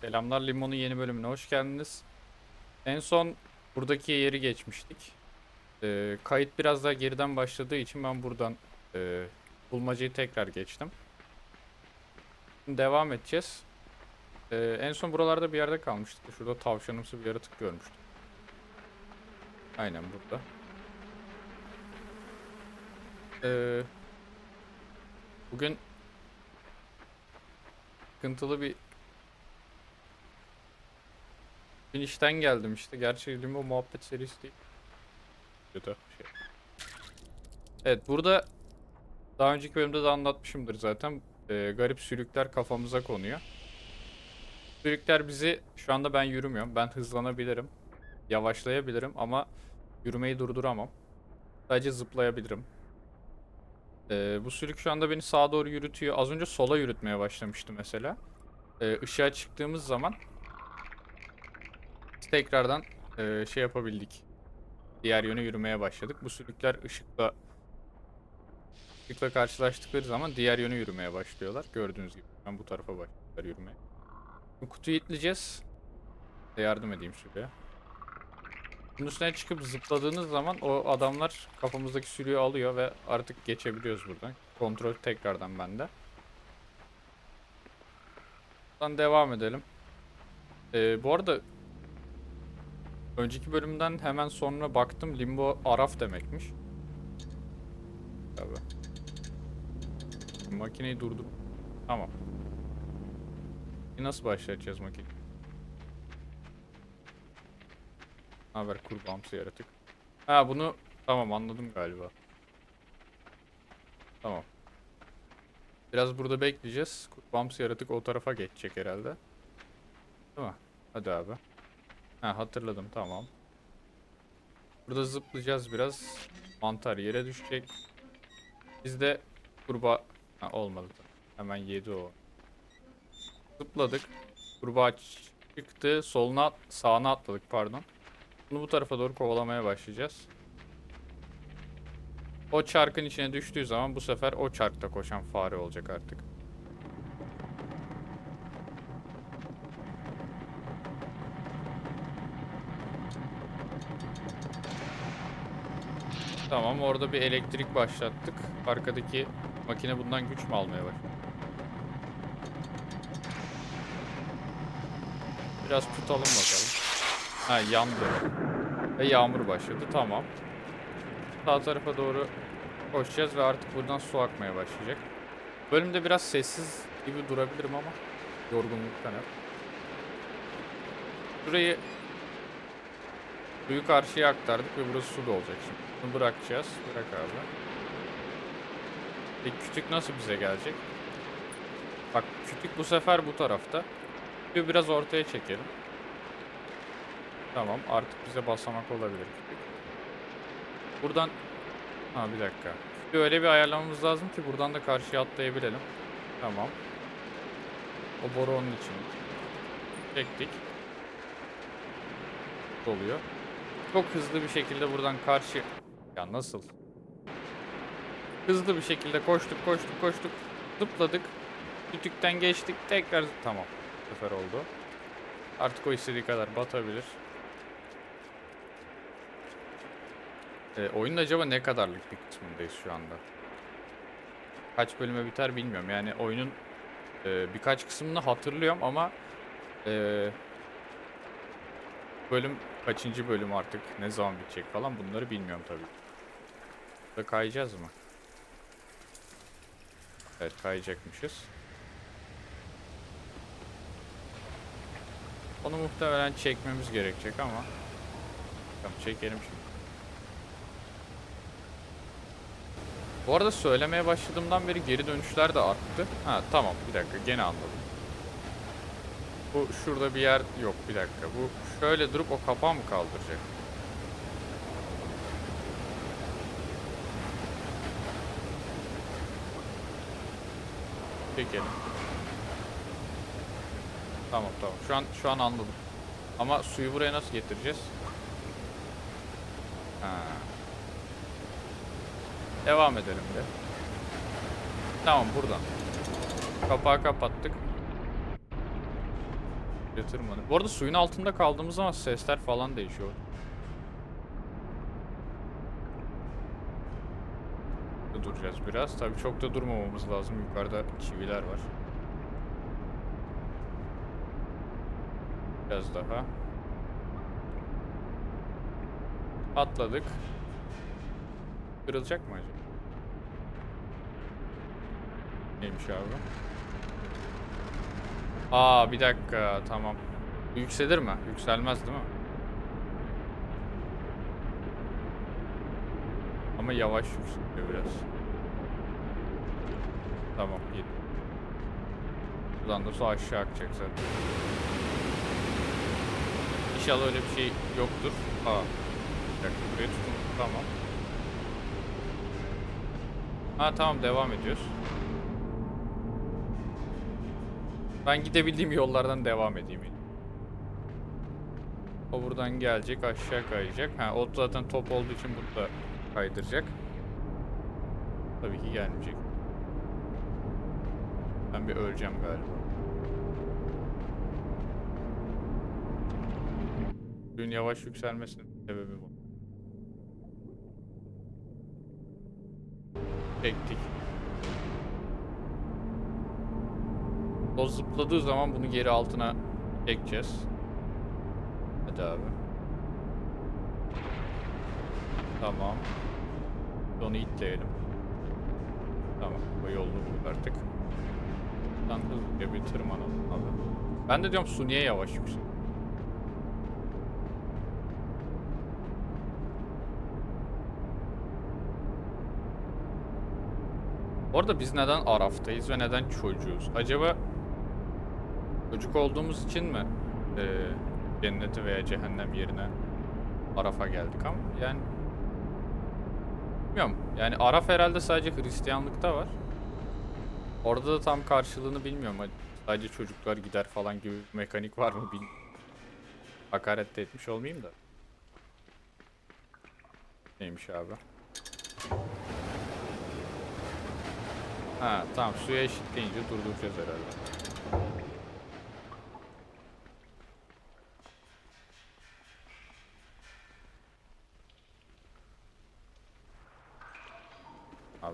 Selamlar Limon'un yeni bölümüne hoş geldiniz. En son buradaki yeri geçmiştik. Ee, kayıt biraz daha geriden başladığı için ben buradan e, bulmacayı tekrar geçtim. Şimdi devam edeceğiz. Ee, en son buralarda bir yerde kalmıştık. Şurada tavşanımsı bir yaratık görmüştüm. Aynen burada. Ee, bugün sıkıntılı bir Gün işten geldim işte. Gerçi limbo muhabbet serisi değil. Kötü şey. Evet burada daha önceki bölümde de anlatmışımdır zaten. Ee, garip sülükler kafamıza konuyor. Sülükler bizi şu anda ben yürümüyorum. Ben hızlanabilirim. Yavaşlayabilirim ama yürümeyi durduramam. Sadece zıplayabilirim. Ee, bu sülük şu anda beni sağa doğru yürütüyor. Az önce sola yürütmeye başlamıştı mesela. Ee, ışığa çıktığımız zaman tekrardan e, şey yapabildik. Diğer yöne yürümeye başladık. Bu sülükler ışıkla ışıkla karşılaştıkları zaman diğer yöne yürümeye başlıyorlar. Gördüğünüz gibi ben bu tarafa başladılar yürümeye. Şimdi kutuyu itleyeceğiz. Size yardım edeyim şuraya. Bunun üstüne çıkıp zıpladığınız zaman o adamlar kafamızdaki sürüyü alıyor ve artık geçebiliyoruz buradan. Kontrol tekrardan bende. Buradan devam edelim. Ee, bu arada Önceki bölümden hemen sonra baktım limbo araf demekmiş. Tabi. Makineyi durdur. Tamam. Nasıl başlatacağız makineyi? Haber kurbağamsı yaratık. Ha bunu tamam anladım galiba. Tamam. Biraz burada bekleyeceğiz. Kurbağamsı yaratık o tarafa geçecek herhalde. Değil mi? Hadi abi. Ha hatırladım tamam. Burada zıplayacağız biraz. Mantar yere düşecek. Biz de kurbağa... Ha olmadı da. Hemen yedi o. Zıpladık. Kurbağa çıktı. Soluna sağına atladık pardon. Bunu bu tarafa doğru kovalamaya başlayacağız. O çarkın içine düştüğü zaman bu sefer o çarkta koşan fare olacak artık. Tamam orada bir elektrik başlattık. Arkadaki makine bundan güç mü almaya başladı? Biraz tutalım bakalım. Ha yandı. Ve yağmur başladı. Tamam. Sağ tarafa doğru koşacağız ve artık buradan su akmaya başlayacak. Bölümde biraz sessiz gibi durabilirim ama yorgunluktan hep. Şurayı suyu karşıya aktardık ve burası su da olacak şimdi. Bunu bırakacağız. Bırak abi. Peki kütük nasıl bize gelecek? Bak kütük bu sefer bu tarafta. Kütüğü biraz ortaya çekelim. Tamam artık bize basamak olabilir kütük. Buradan... Ha bir dakika. Kütüğü öyle bir ayarlamamız lazım ki buradan da karşıya atlayabilelim. Tamam. O boru onun için. Çektik. Oluyor. Çok hızlı bir şekilde buradan karşı... Ya nasıl? Hızlı bir şekilde koştuk koştuk koştuk. Zıpladık. Kütükten geçtik. Tekrar... Tamam. Bu sefer oldu. Artık o istediği kadar batabilir. Ee, oyunun acaba ne kadarlık bir kısmındayız şu anda? Kaç bölüme biter bilmiyorum. Yani oyunun e, birkaç kısmını hatırlıyorum ama e, bölüm kaçıncı bölüm artık ne zaman bitecek falan bunları bilmiyorum tabii. Burada kayacağız mı? Evet kayacakmışız. Onu muhtemelen çekmemiz gerekecek ama Tamam çekelim şimdi. Bu arada söylemeye başladığımdan beri geri dönüşler de arttı. Ha tamam bir dakika gene anladım. Bu şurada bir yer yok bir dakika. Bu şöyle durup o kapağı mı kaldıracak? Çekelim. Tamam tamam. Şu an şu an anladım. Ama suyu buraya nasıl getireceğiz? Ha. Devam edelim de. Tamam buradan. Kapağı kapattık. Bir tırmanıp. Bu arada suyun altında kaldığımız zaman sesler falan değişiyor. Duracağız biraz. Tabii çok da durmamamız lazım. Yukarıda çiviler var. Biraz daha. Atladık. Kırılacak mı acaba? Neymiş abi? Aa bir dakika tamam. Yükselir mi? Yükselmez değil mi? Ama yavaş yükseliyor biraz. Tamam git. Buradan da su aşağı akacak zaten. İnşallah öyle bir şey yoktur. Aa. Bir dakika buraya tutun. Tamam. Ha tamam devam ediyoruz. Ben gidebildiğim yollardan devam edeyim. O buradan gelecek aşağı kayacak. Ha o zaten top olduğu için bunu da kaydıracak. Tabii ki gelmeyecek. Ben bir öleceğim galiba. Suyun yavaş yükselmesinin sebebi bu. Çektik. O zıpladığı zaman bunu geri altına çekeceğiz. Hadi abi. Tamam. Onu itleyelim. Tamam. Bu yolunu bulduk artık. Buradan hızlıca bir tırmanalım abi. Ben de diyorum su niye yavaş yüksek? Orada biz neden Araf'tayız ve neden çocuğuz? Acaba çocuk olduğumuz için mi eee cenneti veya cehennem yerine Araf'a geldik ama yani bilmiyorum. Yani Araf herhalde sadece Hristiyanlıkta var. Orada da tam karşılığını bilmiyorum. Sadece çocuklar gider falan gibi bir mekanik var mı bilmiyorum. Hakaret de etmiş olmayayım da. Neymiş abi? Ha tamam suya eşitleyince durduracağız herhalde.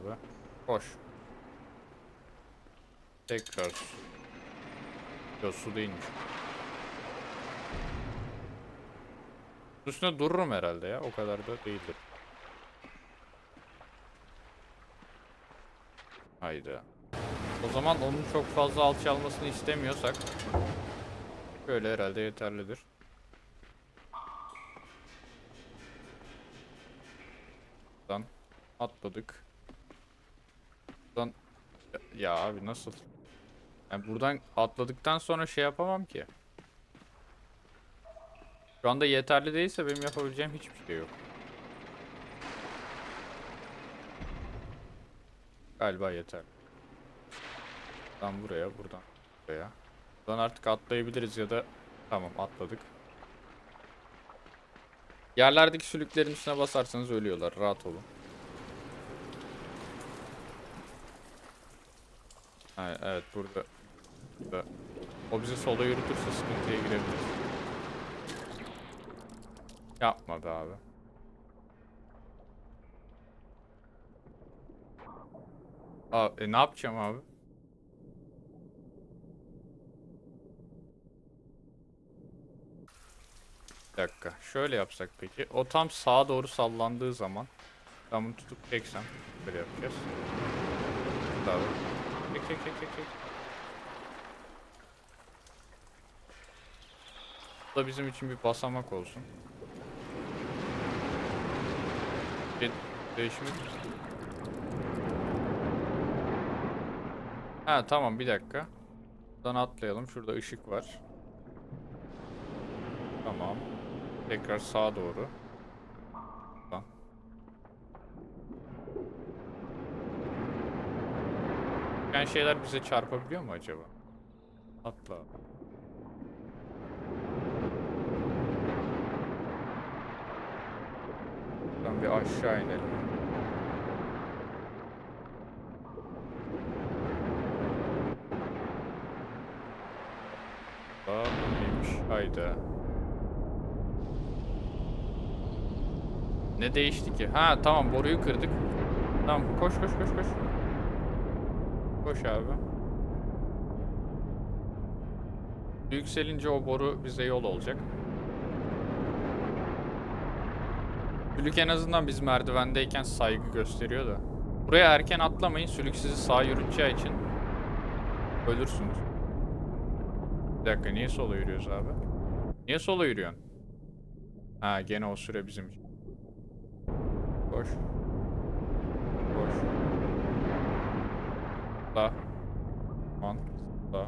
Abi koş. Tekrar. Yok su değilmiş. Üstüne dururum herhalde ya. O kadar da değildir. Hayda. O zaman onun çok fazla alçalmasını istemiyorsak böyle herhalde yeterlidir. Buradan atladık. Buradan ya, abi nasıl? Yani buradan atladıktan sonra şey yapamam ki. Şu anda yeterli değilse benim yapabileceğim hiçbir şey yok. Galiba yeter. Buradan buraya, buradan buraya. Buradan artık atlayabiliriz ya da tamam atladık. Yerlerdeki sülüklerin üstüne basarsanız ölüyorlar. Rahat olun. Ha, evet burada, burada. O bizi sola yürütürse sıkıntıya girebiliriz. Yapmadı abi. Aa, e, ne yapacağım abi? Bir dakika. Şöyle yapsak peki. O tam sağa doğru sallandığı zaman ben bunu tutup çeksem böyle yapacağız. Daha Çek çek çek çek. Bu da bizim için bir basamak olsun. Değişimi Ha tamam bir dakika. Buradan atlayalım. Şurada ışık var. Tamam. Tekrar sağa doğru. Yani şeyler bize çarpabiliyor mu acaba? Atla. Buradan bir aşağı inelim. Aa, neymiş? Hayda. Ne değişti ki? Ha tamam boruyu kırdık. Tamam koş koş koş koş. Koş abi. Yükselince o boru bize yol olacak. Sülük en azından biz merdivendeyken saygı gösteriyor da. Buraya erken atlamayın. Sülük sizi sağa yürüteceği için ölürsünüz. Bir dakika niye sola yürüyoruz abi? Niye sola yürüyorsun? Ha gene o süre bizim için. Koş. Sağ. Lan. Sağ.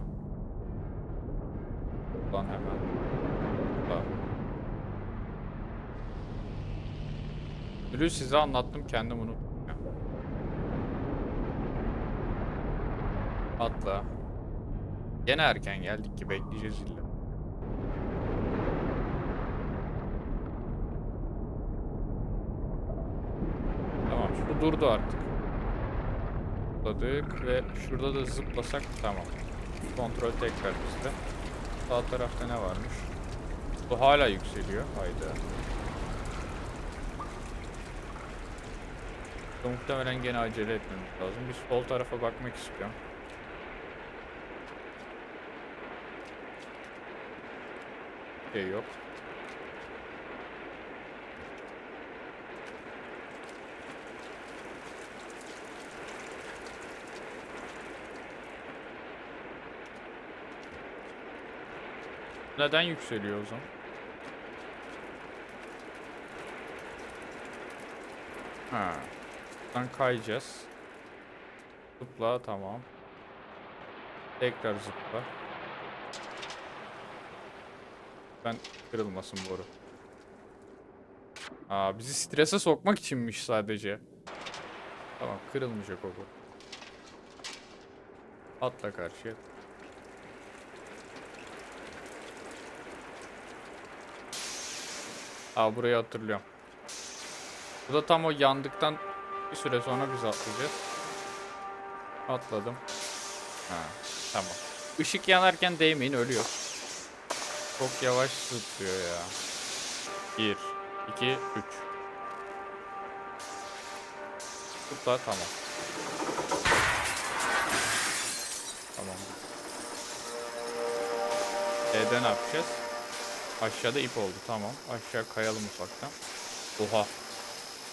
Lan hemen. Sağ. Sülüğü size anlattım kendim ya. Atla. Gene erken geldik ki bekleyeceğiz illa. Tamam şu durdu artık. Zıpladık ve şurada da zıplasak tamam. Kontrol tekrar bizde. Sağ tarafta ne varmış? Bu hala yükseliyor. Hayda. Burada Muhtemelen gene acele etmemiz lazım. Bir sol tarafa bakmak istiyorum. Şey yok. Neden yükseliyor o zaman? Ha. Buradan kayacağız. Zıpla tamam. Tekrar zıpla. Ben kırılmasın boru. Aa bizi strese sokmak içinmiş sadece. Tamam kırılmayacak o boru. Atla karşıya. Aa burayı hatırlıyorum. Bu da tam o yandıktan bir süre sonra biz atlayacağız. Atladım. Ha, tamam. Işık yanarken değmeyin ölüyor. Çok yavaş zıplıyor ya. 1, 2, 3. Zıpla tamam. Tamam. D'de ne yapacağız? Aşağıda ip oldu tamam. Aşağı kayalım ufaktan. Oha.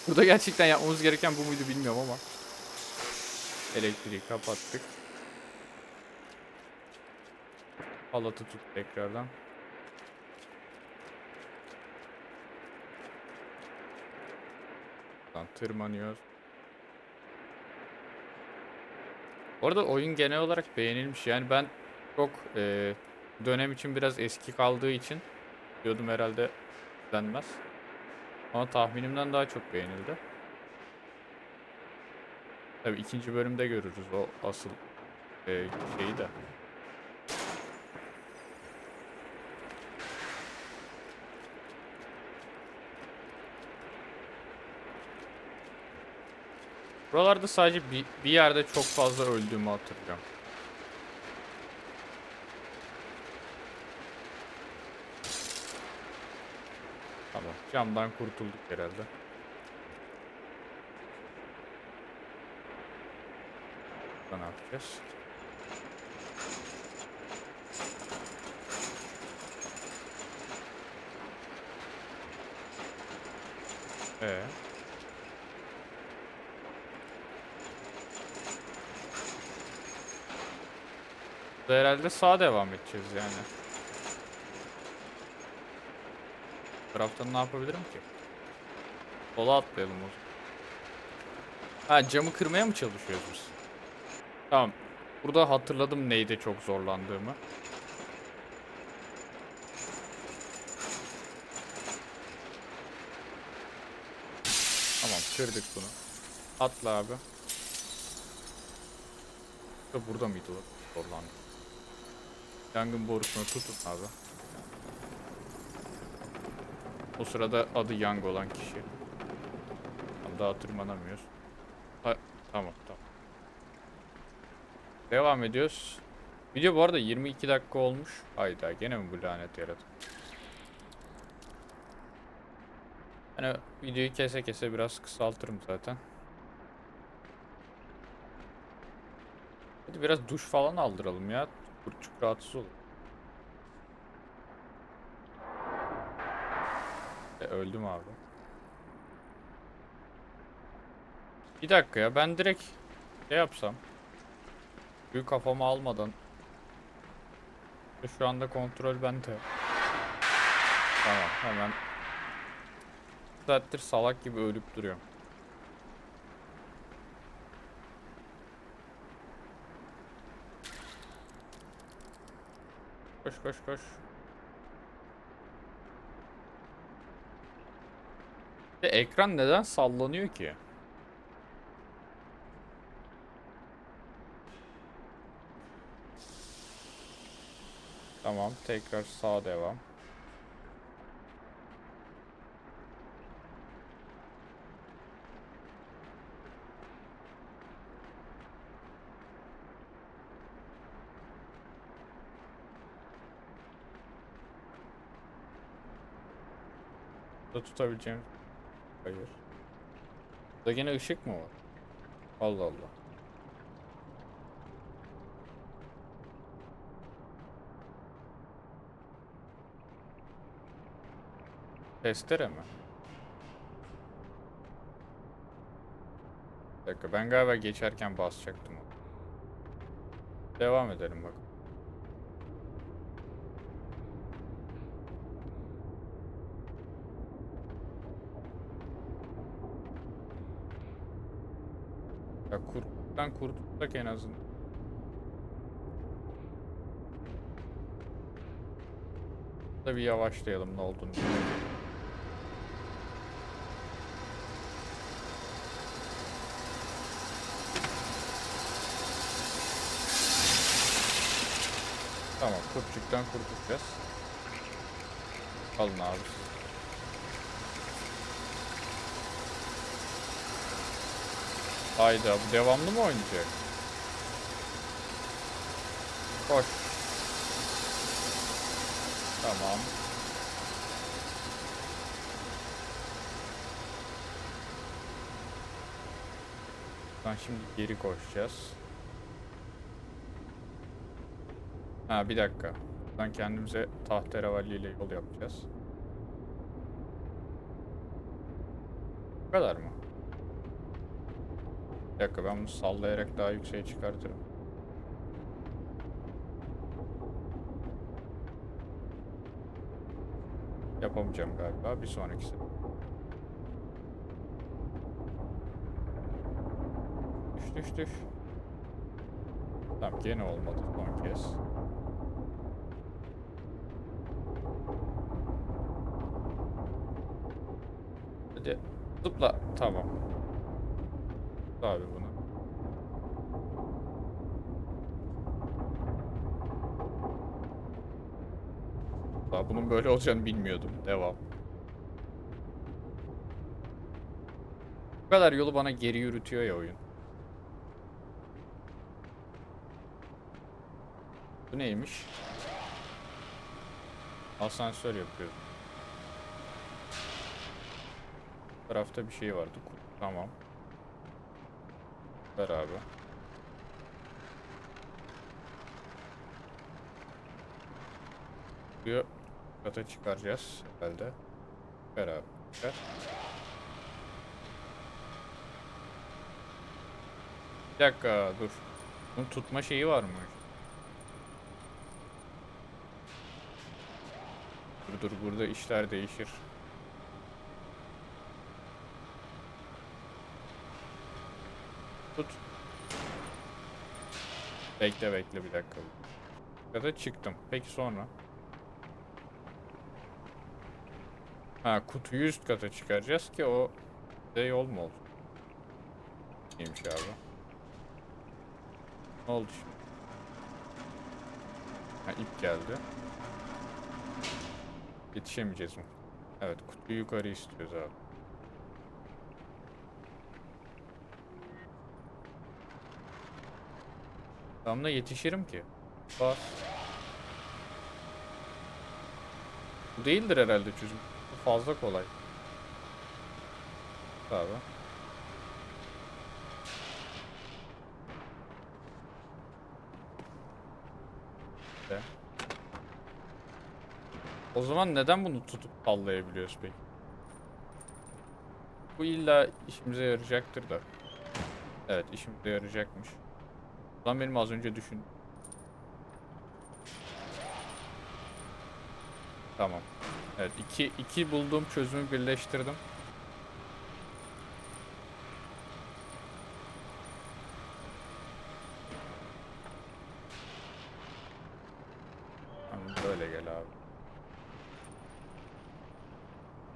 Burada gerçekten yapmamız gereken bu muydu bilmiyorum ama. Elektriği kapattık. Halatı tut tekrardan. Buradan tırmanıyoruz. Bu arada oyun genel olarak beğenilmiş. Yani ben çok eee, dönem için biraz eski kaldığı için diyordum herhalde denmez. Ama tahminimden daha çok beğenildi. Tabii ikinci bölümde görürüz o asıl eee, şeyi de. Buralarda sadece bir, bir yerde çok fazla öldüğümü hatırlıyorum. Tamam, camdan kurtulduk herhalde. Burada ne yapacağız? Ee. Burada herhalde sağa devam edeceğiz yani. Bu taraftan ne yapabilirim ki? Sola atlayalım o zaman. Ha camı kırmaya mı çalışıyoruz biz? Tamam. Burada hatırladım neyde çok zorlandığımı. Tamam kırdık bunu. Atla abi. Ya Burada mıydı o? Zorlandım. Yangın borusunu tutun abi. O sırada adı Yang olan kişi. Daha tırmanamıyoruz. Ha, tamam tamam. Devam ediyoruz. Video bu arada 22 dakika olmuş. Hayda gene mi bu lanet yaradı? Hani videoyu kese kese biraz kısaltırım zaten. Hadi biraz duş falan aldıralım ya. Kurtçuk rahatsız olur. E, öldüm abi. Bir dakika ya ben direkt şey yapsam. Büyük kafamı almadan. Şu anda kontrol bende. Tamam hemen. Saattir salak gibi ölüp duruyorum. Koş koş koş. Ekran neden sallanıyor ki? Tamam, tekrar sağa devam. Da tutabileceğim. Hayır. Burada gene ışık mı var? Allah Allah. Testere mi? Bir dakika ben galiba geçerken basacaktım. Devam edelim bak. Ya kurttan kurtulsak en azından. Da bir yavaşlayalım ne olduğunu. Tamam, kurtçuktan kurtulacağız. Alın abi. Hayda, bu devamlı mı oynayacak? Koş. Tamam. Ben şimdi geri koşacağız. Ha bir dakika. Ben kendimize tahterevalli ile yol yapacağız. Bu kadar mı? Bir dakika ben bunu sallayarak daha yükseğe çıkartırım. Yapamayacağım galiba bir sonraki sefer. Düş düş düş. Tamam gene olmadı son kez. Hadi zıpla. Tamam. Zıpla Abi bunu. Daha bunun böyle olacağını bilmiyordum. Devam. Bu kadar yolu bana geri yürütüyor ya oyun. Bu neymiş? Asansör yapıyor. Bu tarafta bir şey vardı. Tamam. Ver abi. Diyor. Kata çıkaracağız herhalde. Ver abi. Ver. Bir dakika dur. Bunun tutma şeyi var mı? Dur dur burada işler değişir. Tut. Bekle bekle bir dakika. Ya da çıktım. Peki sonra? Ha kutuyu üst kata çıkaracağız ki o de yol mu olsun? Neymiş abi? Ne oldu şimdi? Ha ip geldi. Yetişemeyeceğiz mi? Evet kutuyu yukarı istiyoruz abi. Tam da yetişirim ki. Bas. Bu değildir herhalde çözüm. Bu fazla kolay. Abi. De. O zaman neden bunu tutup sallayabiliyoruz peki? Bu illa işimize yarayacaktır da. Evet işimize yarayacakmış. Lan benim az önce düşün. Tamam. Evet iki, iki bulduğum çözümü birleştirdim. Böyle gel abi.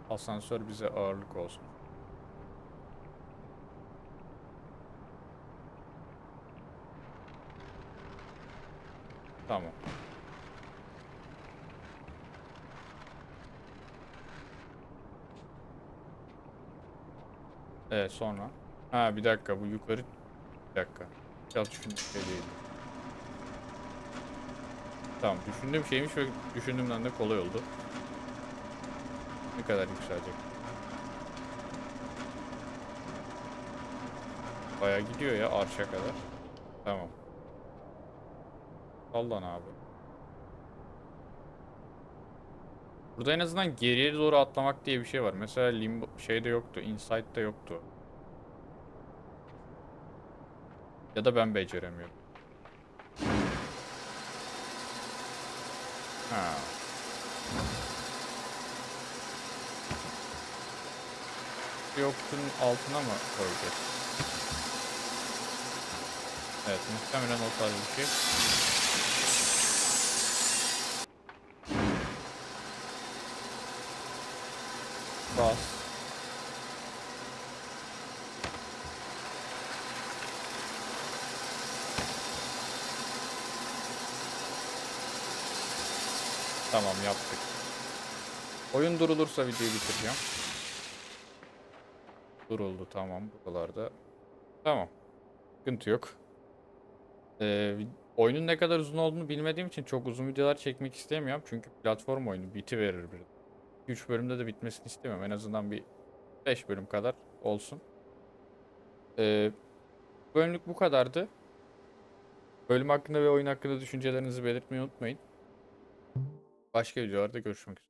Asansör bize ağırlık olsun. Tamam. Evet sonra. Ha bir dakika bu yukarı. Bir dakika. Biraz düşündüğüm şey değil. Tamam düşündüğüm şeymiş ve düşündüğümden de kolay oldu. Ne kadar yükselecek? Baya gidiyor ya arşa kadar. Tamam. Sallan abi. Burada en azından geriye doğru atlamak diye bir şey var. Mesela Limbo şeyde yoktu. Inside'da yoktu. Ya da ben beceremiyorum. Ha. Yoktun altına mı koyacağız? Evet muhtemelen o tarz bir şey. Bas. Tamam yaptık. Oyun durulursa videoyu bitireceğim. Duruldu tamam buralarda. Tamam. Sıkıntı yok. Ee, oyunun ne kadar uzun olduğunu bilmediğim için çok uzun videolar çekmek istemiyorum. Çünkü platform oyunu biti verir bir. 3 bölümde de bitmesini istemiyorum. En azından bir 5 bölüm kadar olsun. Ee, bölümlük bu kadardı. Bölüm hakkında ve oyun hakkında düşüncelerinizi belirtmeyi unutmayın. Başka videolarda görüşmek üzere.